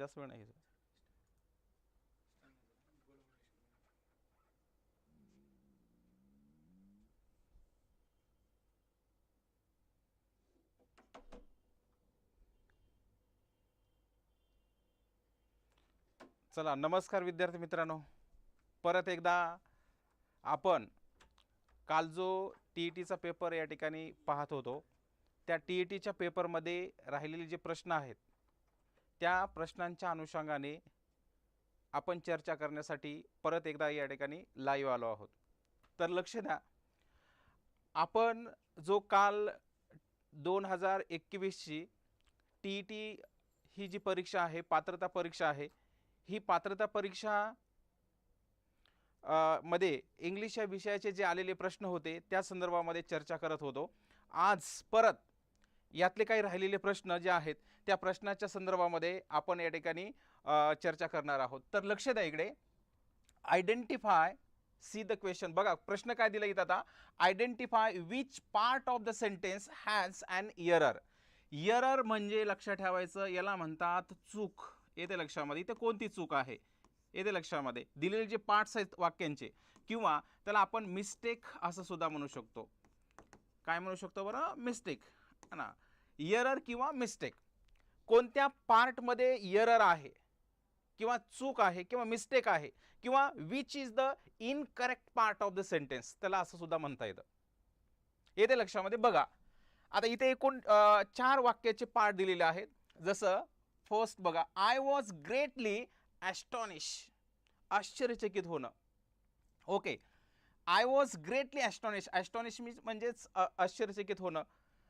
जास्त वेळ नाही घ्यायचा. चला नमस्कार विद्यार्थी मित्रांनो परत एकदा आपण काल जो टी ई टीचा पेपर या ठिकाणी पाहत होतो त्या टी ई टीच्या पेपरमध्ये राहिलेले जे प्रश्न आहेत त्या प्रश्नांच्या अनुषंगाने आपण चर्चा करण्यासाठी परत एकदा या ठिकाणी लाईव्ह आलो आहोत. तर लक्ष द्या. आपण जो काल दोन हजार एकवीसची टी ई टी ही जी परीक्षा आहे पात्रता परीक्षा आहे ही पात्रता परीक्षा मध्ये इंग्लिश या विषयाचे जे आलेले प्रश्न होते त्या संदर्भामध्ये चर्चा करत होतो. आज परत यातले काही राहिलेले प्रश्न जे आहेत त्या प्रश्नाच्या संदर्भामध्ये आपण या ठिकाणी चर्चा करणार आहोत. तर लक्ष द्या इकडे. आयडेंटिफाय सी द क्वेश्चन बघा प्रश्न काय दिला इथं आता? Identify which part of the sentence has and error error म्हणजे लक्षात ठेवायचं याला म्हणतात चूक. येते लक्षामध्ये. इथे कोणती चूक आहे? येते लक्षामध्ये. दिलेले जे पार्ट्स आहेत वाक्यांचे किंवा त्याला आपण मिस्टेक असं सुद्धा म्हणू शकतो. काय म्हणू शकतो बरं? मिस्टेक ना? इयरर किंवा मिस्टेक कोणत्या पार्टमध्ये एरर आहे किंवा चूक आहे किंवा मिस्टेक आहे किंवा which is the incorrect part of the sentence त्याला असं सुद्धा म्हणता येतं. येते लक्षामध्ये बघा. आता इथे एकूण चार वाक्याचे पार्ट दिलेले आहेत. जसं फर्स्ट बघा आय वॉज ग्रेटली ॲस्टॉनिश आश्चर्यचकित होणं. Okay I was greatly astonish astonish means म्हणजेच आश्चर्यचकित होणं.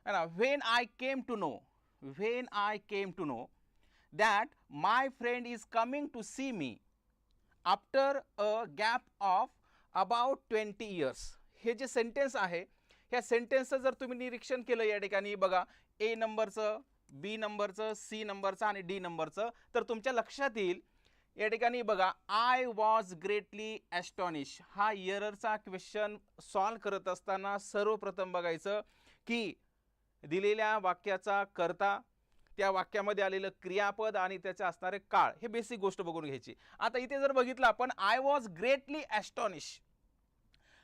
है ना? When I came to know when I came to know that my friend is coming to see me after a gap of about twenty years हे जे sentence आहे ह्या सेंटेन्सचं जर तुम्ही निरीक्षण केलं या ठिकाणी बघा ए नंबरचं बी नंबरचं सी नंबरचं आणि डी नंबरचं तर तुमच्या लक्षात येईल या ठिकाणी बघा आय वॉज ग्रेटली ॲस्टॉनिश हा इयररचा क्वेश्चन सॉल्व करत असताना सर्वप्रथम बघायचं की दिलेल्या वाक्याचा करता त्या वाक्यामध्ये आलेलं क्रियापद आणि त्याचे असणारे काळ हे बेसिक गोष्ट बघून घ्यायची. आता इथे जर बघितलं आपण I was greatly astonish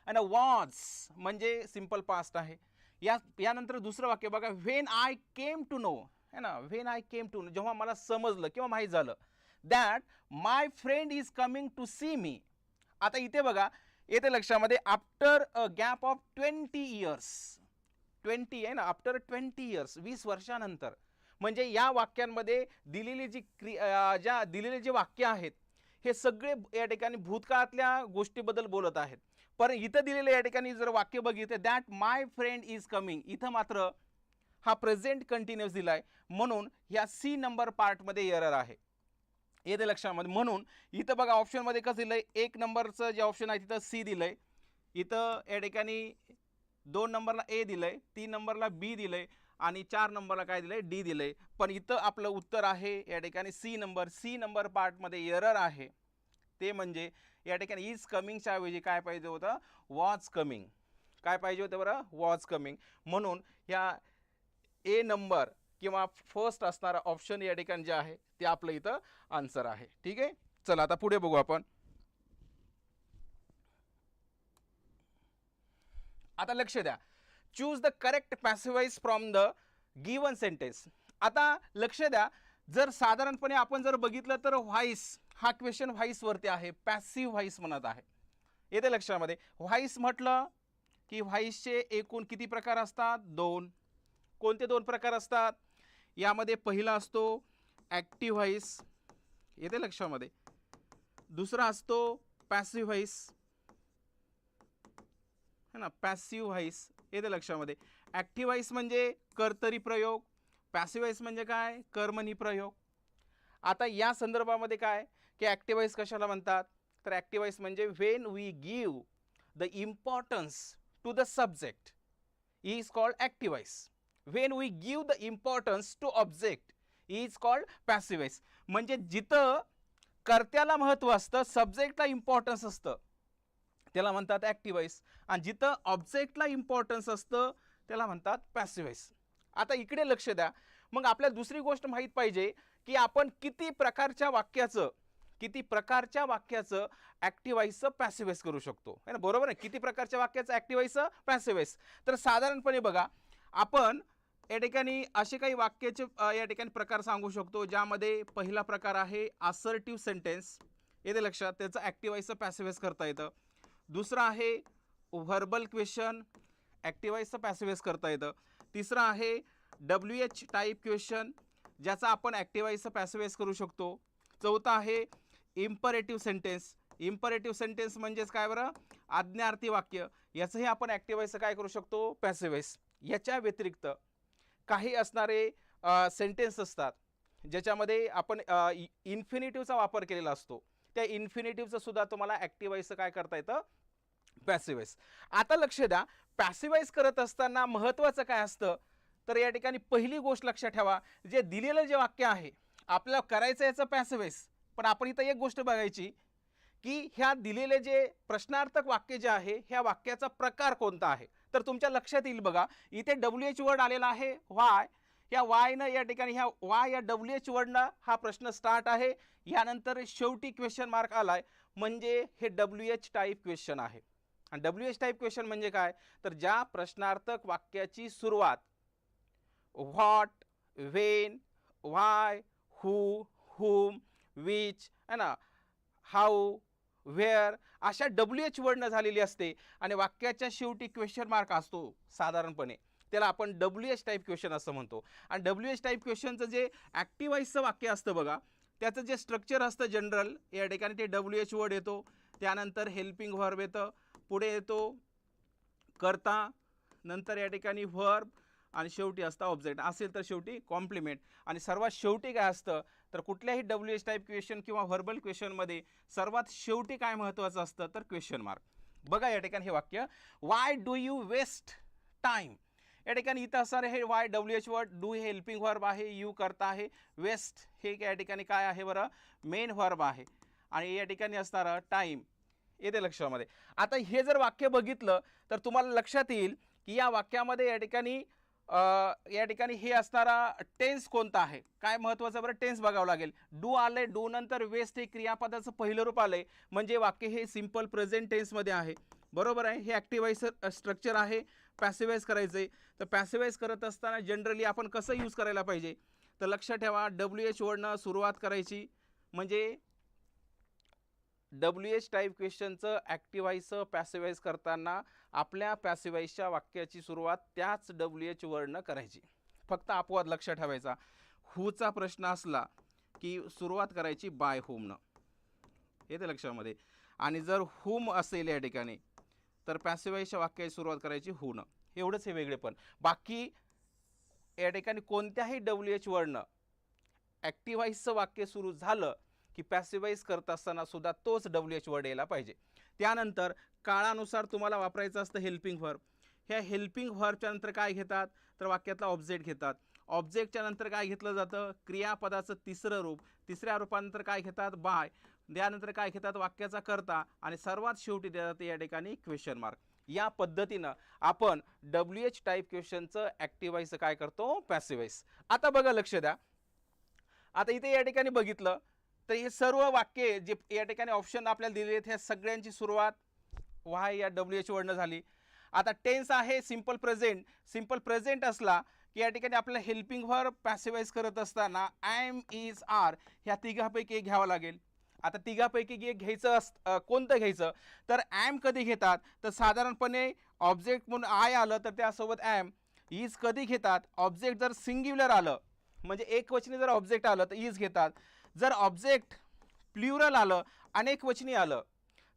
and was म्हणजे सिंपल पास्ट आहे. या यानंतर दुसरं वाक्य बघा when I came to know है ना? When I came to know जेव्हा मला समजलं किंवा माहीत झालं that my friend is coming to see me आता इथे बघा येते लक्षामध्ये after a gap of twenty years twenty आहे ना आफ्टर ट्वेंटी इयर्स वीस वर्षानंतर. म्हणजे या वाक्यांमध्ये दिलेली जी क्रि ज्या दिलेले जे वाक्य आहेत हे सगळे या ठिकाणी भूतकाळातल्या गोष्टीबद्दल बोलत आहेत. पण इथं दिलेलं या ठिकाणी जर वाक्य बघितलं that my friend is coming इथं मात्र हा प्रेझेंट कंटिन्युअस दिला आहे म्हणून ह्या सी नंबर पार्टमध्ये एरर आहे. येते लक्षामध्ये. म्हणून इथं बघा ऑप्शनमध्ये कसं दिलं आहे एक नंबरचं जे ऑप्शन आहे तिथं सी दिलं आहे इथं या ठिकाणी दोन नंबरला ए दिलं आहे तीन नंबरला बी दिलं आहे आणि चार नंबरला काय दिलं आहे डी दिलं आहे पण इथं आपलं उत्तर आहे या ठिकाणी सी नंबर सी नंबर पार्टमध्ये एरर आहे. ते म्हणजे या ठिकाणी इज कमिंगच्या ऐवजी काय पाहिजे होतं? वॉज कमिंग काय पाहिजे होतं बरं? वॉज कमिंग म्हणून ह्या ए नंबर किंवा फर्स्ट असणारा ऑप्शन या ठिकाणी जे आहे ते आपलं इथं आन्सर आहे. ठीक आहे? चला आता पुढे बघू आपण. आता लक्ष द्या. Choose the correct passivise from the given sentence आता लक्ष द्या. जर साधारणपणे आपण जर बघितलं तर व्हाईस हा क्वेश्चन व्हाईसवरती आहे. पॅसिव्ह व्हाईस म्हणत आहे. येते लक्षामध्ये. व्हाईस म्हटलं की व्हाईसचे एकूण किती प्रकार असतात? दोन. कोणते दोन प्रकार असतात? यामध्ये पहिला असतो ॲक्टिव्ह व्हाईस येते लक्षामध्ये. दुसरा असतो पॅसिव्ह व्हाईस है ना? पॅसिव व्हाईस येते लक्षामध्ये. ॲक्टिव्ह व्हाईस म्हणजे कर्तरी प्रयोग. पॅसिव्ह व्हाईस म्हणजे काय? कर्मनी प्रयोग. आता या संदर्भामध्ये काय? की ॲक्टिव्ह व्हाईस कशाला म्हणतात? तर ॲक्टिव्ह व्हाईस म्हणजे when we give the importance to the subject is called active voice we give the importance to object is called passive voice म्हणजे जिथं कर्त्याला महत्त्व असतं सब्जेक्टला इम्पॉर्टन्स असतं त्याला म्हणतात ॲक्टिवाईस आणि जिथं ऑब्जेक्टला इम्पॉर्टन्स असतं त्याला म्हणतात पॅसिवाईस आता इकडे लक्ष द्या. मग आपल्याला दुसरी गोष्ट माहीत पाहिजे की आपण किती प्रकारच्या वाक्याचं किती प्रकारच्या वाक्याचं ॲक्टिवाईसचं पॅसिवाईज करू शकतो. है ना? बरोबर आहे? किती प्रकारच्या वाक्याचं ॲक्टिवाईजचं पॅसिवाईज तर साधारणपणे बघा आपण या ठिकाणी असे काही वाक्याचे या ठिकाणी प्रकार सांगू शकतो ज्यामध्ये पहिला प्रकार आहे असर्टिव्ह सेंटेन्स येते लक्षात? त्याचं ॲक्टिवाईजचं पॅसिवाईस करता येतं. दुसरं आहे व्हर्बल क्वेश्चन ॲक्टिवाईजचं पॅसिवाईज करता येतं. तिसरं आहे डब्ल्यू एच टाईप क्वेश्चन ज्याचा आपण ॲक्टिवाईजचं पॅसिवाईज करू शकतो. चौथा आहे इम्परेटिव्ह सेंटेन्स इम्परेटिव्ह सेंटेन्स म्हणजेच काय बरं? आज्ञार्थी वाक्य. याचंही आपण ॲक्टिवाईजचं काय करू शकतो? पॅसिवाईज याच्या व्यतिरिक्त काही असणारे सेंटेन्स असतात. ज्याच्यामध्ये आपण इन्फिनिटिव्हचा वापर केलेला असतो. त्या इन्फिनिटिव्हचं सुद्धा तुम्हाला ॲक्टिवाईजचं काय करता येतं? पॅसिवाईज आता लक्ष द्या. पॅसिवाईज करत असताना महत्त्वाचं काय असतं? तर या ठिकाणी पहिली गोष्ट लक्षात ठेवा जे दिलेलं जे वाक्य आहे आपल्याला करायचं याचं पॅसिवाईज पण आपण इथं एक गोष्ट बघायची की ह्या दिलेले जे प्रश्नार्थक वाक्य जे आहे ह्या वाक्याचा प्रकार कोणता आहे? तर तुमच्या लक्षात येईल बघा इथे डब्ल्यू एच वर्ड आलेला आहे. वाय या वायनं या ठिकाणी ह्या वाय या डब्ल्यू एच वडनं हा प्रश्न स्टार्ट आहे. यानंतर शेवटी क्वेश्चन मार्क आलाय. म्हणजे हे डब्ल्यू एच टाईप क्वेश्चन आहे. आणि डब्ल्यू एच टाईप क्वेश्चन म्हणजे काय? तर ज्या प्रश्नार्थक वाक्याची सुरुवात what when why who whom which है ना? हाऊ व्हेअर अशा डब्ल्यू एच वर्डनं झालेली असते. आणि वाक्याच्या शेवटी क्वेश्चन मार्क असतो साधारणपणे. त्याला आपण डब्ल्यू एच टाईप क्वेश्चन असं म्हणतो. आणि डब्ल्यू एच टाईप क्वेश्चनचं जे ॲक्टिवाईजचं वाक्य असतं बघा त्याचं जे स्ट्रक्चर असतं जनरल या ठिकाणी ते डब्ल्यू एच वर्ड येतो. त्यानंतर हेल्पिंग व्हर्ब येतं. पुढे येतो करता नंतर या ठिकाणी व्हर्ब आणि शेवटी असतं ऑब्जेक्ट असेल तर शेवटी कॉम्प्लिमेंट आणि सर्वात शेवटी काय असतं? तर कुठल्याही डब्ल्यू एच टाईप क्वेश्चन किंवा व्हर्बल क्वेश्चनमध्ये सर्वात शेवटी काय महत्त्वाचं असतं? तर क्वेश्चन मार्क बघा या ठिकाणी हे वाक्य. Why do you waste time या ठिकाणी इथं असणार हे why W H word do हे हेल्पिंग व्हर्ब आहे यू करता आहे वेस्ट हे या ठिकाणी काय आहे बरं? मेन व्हर्ब आहे. आणि या ठिकाणी असणारं टाईम येते लक्षामध्ये. आता हे जर वाक्य बघितलं तर तुम्हाला लक्षात येईल की या वाक्यामध्ये या ठिकाणी या ठिकाणी हे असणारा टेन्स कोणता आहे? काय महत्त्वाचं बरं? टेन्स बघावं लागेल. डू आले डू नंतर वेस्ट हे क्रियापदाचं पहिलं रूप आलंय. म्हणजे वाक्य हे सिंपल प्रेझेंट टेन्समध्ये आहे. बरोबर आहे? हे ॲक्टिवाईज स्ट्रक्चर आहे. पॅसिवाईज करायचं आहे तर पॅसिवाईज करत असताना जनरली आपण कसं यूज करायला पाहिजे? तर लक्षात ठेवा डब्ल्यू एच वर्डनं सुरुवात करायची. म्हणजे डब्ल्यू एच टाईप क्वेश्चनचं ॲक्टिवाईजचं पॅसिवाईज करताना आपल्या पॅसिवाईजच्या वाक्याची सुरुवात त्याच डब्ल्यू एच वर्डनं करायची. फक्त अपवाद लक्षात ठेवायचा. हूचा प्रश्न असला की सुरुवात करायची बाय होमनं येते लक्षामध्ये. आणि जर हुम असेल या ठिकाणी तर पॅसिवाईजच्या वाक्याची सुरुवात करायची होणं एवढंच हे वेगळे पण. बाकी या ठिकाणी कोणत्याही डब्ल्यू एच वर्डनं ॲक्टिवाईजचं वाक्य सुरू झालं की पॅसिवाईज करत असताना सुद्धा तोच डब्ल्यू एच वर्ड यायला पाहिजे. त्यानंतर काळानुसार तुम्हाला वापरायचं असतं हेल्पिंग व्हर्ब ह्या हेल्पिंग व्हर्बच्या नंतर काय घेतात? तर वाक्यातला ऑब्जेक्ट घेतात. ऑब्जेक्टच्या नंतर काय घेतलं जातं? क्रियापदाचं तिसरं रूप. तिसऱ्या रूपानंतर काय घेतात? बाय. त्यानंतर काय घेतात? वाक्याचा करता आणि सर्वात शेवटी देतात या ठिकाणी क्वेश्चन मार्क या पद्धतीनं आपण डब्ल्यू एच टाईप क्वेश्चनचं ॲक्टिवाईजचं काय करतो? पॅसिवाईज आता बघा लक्ष द्या. आता इथे या ठिकाणी बघितलं तर हे सर्व वाक्ये जे या ठिकाणी ऑप्शन आपल्याला दिले आहेत ह्या सगळ्यांची सुरुवात वाय या डब्ल्यू एच वडनं झाली. आता टेन्स आहे सिंपल प्रेझेंट सिंपल प्रेझेंट असला की या ठिकाणी आपल्याला हेल्पिंग व्हर पॅसिवाईज करत असताना एम इज आर ह्या तिघापैकी एक घ्यावं लागेल. आता तिघापैकी एक घ्यायचं अस कोणतं घ्यायचं? तर ॲम कधी घेतात? तर साधारणपणे ऑब्जेक्ट म्हणून आय आलं तर त्यासोबत ॲम. इज कधी घेतात? ऑब्जेक्ट जर सिंग्युलर आलं म्हणजे एक वचनी जर ऑब्जेक्ट आलं तर इज घेतात. जर ऑब्जेक्ट प्ल्युरल आलं अनेक वचनी आलं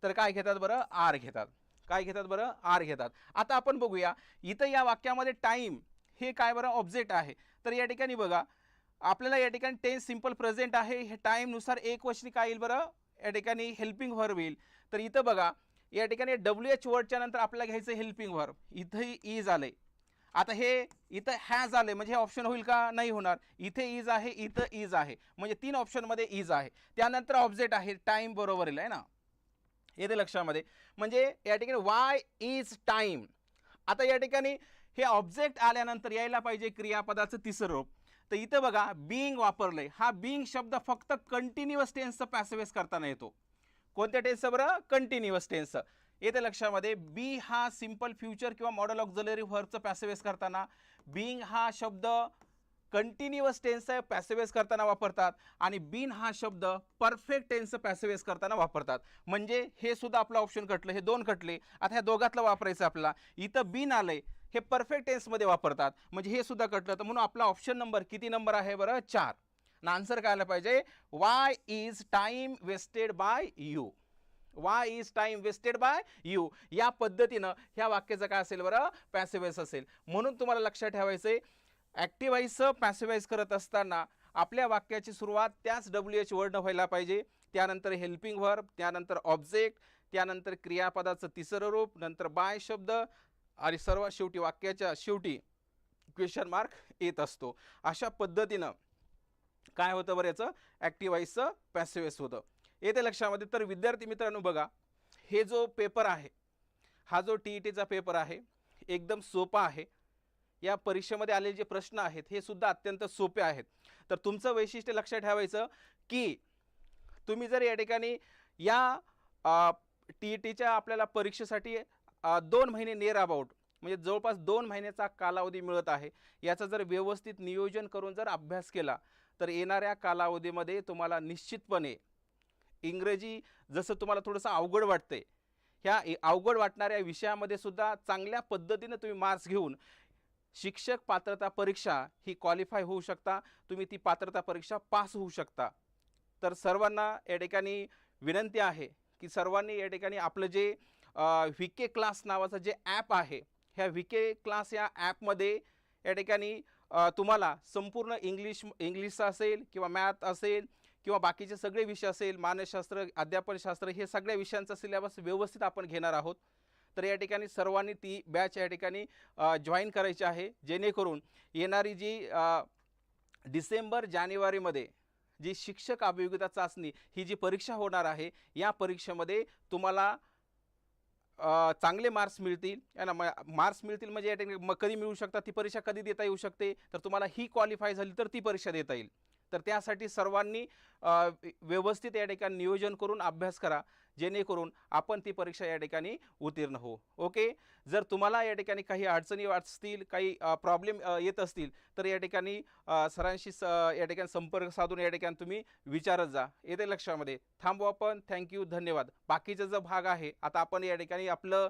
तर काय घेतात बरं? आर घेतात. काय घेतात बरं? आर घेतात. आता आपण बघूया इथं या वाक्यामध्ये टाईम हे काय बरं? ऑब्जेक्ट आहे. तर या ठिकाणी बघा आपल्याला या ठिकाणी टेन्स सिंपल प्रेझेंट आहे. हे टाईमनुसार एक वचनी काय येईल बरं. या ठिकाणी हेल्पिंग व्हर्ब येईल. तर इथं बघा या ठिकाणी डब्ल्यू एच वर्डच्या नंतर आपल्याला घ्यायचं हेल्पिंग व्हर्ब इथंही इज आलंय. आता हे इथं हॅज आले म्हणजे हे ऑप्शन होईल का? नाही होणार. इथे इज आहे इथं इज आहे. म्हणजे तीन ऑप्शनमध्ये इज आहे. त्यानंतर ऑब्जेक्ट आहे. टाईम बरोबर येईल आहे ना? येते लक्षामध्ये. म्हणजे या ठिकाणी वाय इज टाईम आता या ठिकाणी हे ऑब्जेक्ट आल्यानंतर यायला पाहिजे क्रियापदाचं तिसरं रूप. तर इथं बघा बिईंग वापरलंय. हा बिईंग शब्द फक्त कंटिन्युअस टेन्सचं पॅसिवेस करताना येतो. कोणत्या टेन्सचं बरं? कंटिन्युअस टेन्सचं येते लक्षामध्ये बी हा सिंपल फ्युचर किंवा मॉडल ऑक्झलरी व्हर्बचं पॅसिवेस करताना बिईंग हा शब्द कंटिन्युअस टेन्स पॅसिवेस करताना वापरतात आणि बीन हा शब्द परफेक्ट टेन्स पॅसिवेस करताना वापरतात. म्हणजे हे सुद्धा आपलं ऑप्शन कटलं हे दोन कटले आता ह्या दोघातलं वापरायचं आपल्याला. इथं बीन आलंय हे परफेक्ट टेन्समध्ये वापरतात. म्हणजे हे सुद्धा कटलं तर म्हणून आपला ऑप्शन नंबर किती नंबर आहे बरं? चार. ना आन्सर काय आला पाहिजे why is time wasted by you why is time wasted by you या पद्धतीनं ह्या वाक्याचं काय असेल बरं? पॅसिवाईज असेल. म्हणून तुम्हाला लक्षात ठेवायचं ॲक्टिवाईजचं पॅसिवाईज करत असताना आपल्या वाक्याची सुरुवात त्याच डब्ल्यू एच वर्डनं व्हायला पाहिजे. त्यानंतर हेल्पिंग व्हर्ब त्यानंतर ऑब्जेक्ट त्यानंतर क्रियापदाचं तिसरं रूप नंतर बाय शब्द आणि सर्वात शेवटी वाक्याच्या शेवटी क्वेश्चन मार्क येत असतो. अशा पद्धतीनं काय होतं बरं याचं? ॲक्टिवाईजचं पॅसिवेस होतं. येते लक्षामध्ये तर विद्यार्थी मित्रांनो बघा हे जो पेपर आहे हा जो टी ई टीचा पेपर आहे एकदम सोपा आहे. या परीक्षेमध्ये आलेले जे प्रश्न आहेत हे सुद्धा अत्यंत सोपे आहेत. तर तुमचं वैशिष्ट्य लक्षात ठेवायचं की तुम्ही जर या ठिकाणी या टी ई टीच्या आपल्याला परीक्षेसाठी दोन महिने नियर अबाउट म्हणजे जवळपास दोन महिन्याचा कालावधी मिळत आहे. याचं जर व्यवस्थित नियोजन करून जर अभ्यास केला तर येणाऱ्या कालावधीमध्ये तुम्हाला निश्चितपणे इंग्रजी जसं तुम्हाला थोडंसं अवघड वाटते ह्या अवघड वाटणाऱ्या विषयामध्ये सुद्धा चांगल्या पद्धतीनं तुम्ही मार्क्स घेऊन शिक्षक पात्रता परीक्षा ही क्वालिफाय होऊ शकता. तुम्ही ती पात्रता परीक्षा पास होऊ शकता. तर सर्वांना या ठिकाणी विनंती आहे की सर्वांनी या ठिकाणी आपलं जे व्ही के क्लास नावाचं जे ॲप आहे ह्या व्ही के क्लास या ॲपमध्ये या ठिकाणी तुम्हाला संपूर्ण इंग्लिश इंग्लिशचा असेल किंवा मॅथ असेल किंवा बाकीचे सगळे विषय असेल मानसशास्त्र अध्यापनशास्त्र हे सगळ्या विषयांचा सिलेबस व्यवस्थित आपण घेणार आहोत. तर या ठिकाणी सर्वांनी ती बॅच या ठिकाणी जॉईन करायची आहे जेणेकरून येणारी जी डिसेंबर जानेवारीमध्ये जी शिक्षक अभियोगिता चाचणी ही जी परीक्षा होणार आहे या परीक्षेमध्ये तुम्हाला चांगले मार्क्स मिळतील. है ना मार्क्स मिळतील म्हणजे या ठिकाणी मग कधी मिळू शकतात ती परीक्षा कधी देता येऊ शकते? तर तुम्हाला ही क्वालिफाय झाली तर ती परीक्षा देता येईल. तर त्यासाठी सर्वांनी व्यवस्थित या ठिकाणी नियोजन करून अभ्यास करा. जेणेकरून आपण ती परीक्षा या ठिकाणी उत्तीर्ण हो ओके जर तुम्हाला या ठिकाणी काही अडचणी असतील काही प्रॉब्लेम येत असतील तर या ठिकाणी सरांशी स या ठिकाणी संपर्क साधून या ठिकाणी तुम्ही विचारत जा. येते लक्षामध्ये. थांबू आपण. थँक्यू धन्यवाद. बाकीचा जो भाग आहे आता आपण या ठिकाणी आपलं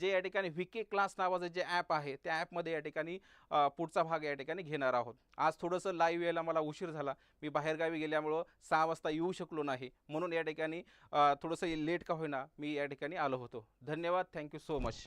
जे या ठिकाणी व्ही क्लास नावाचं जे ॲप आहे त्या ॲपमध्ये या ठिकाणी पुढचा भाग या ठिकाणी घेणार आहोत. आज थोडंसं लाईव्ह यायला मला उशीर झाला. मी बाहेरगावी गेल्यामुळं सहा वाजता येऊ शकलो नाही. म्हणून या ठिकाणी थोडंसं लेट का होईना मी या ठिकाणी आलो होतो. धन्यवाद. Thank you so much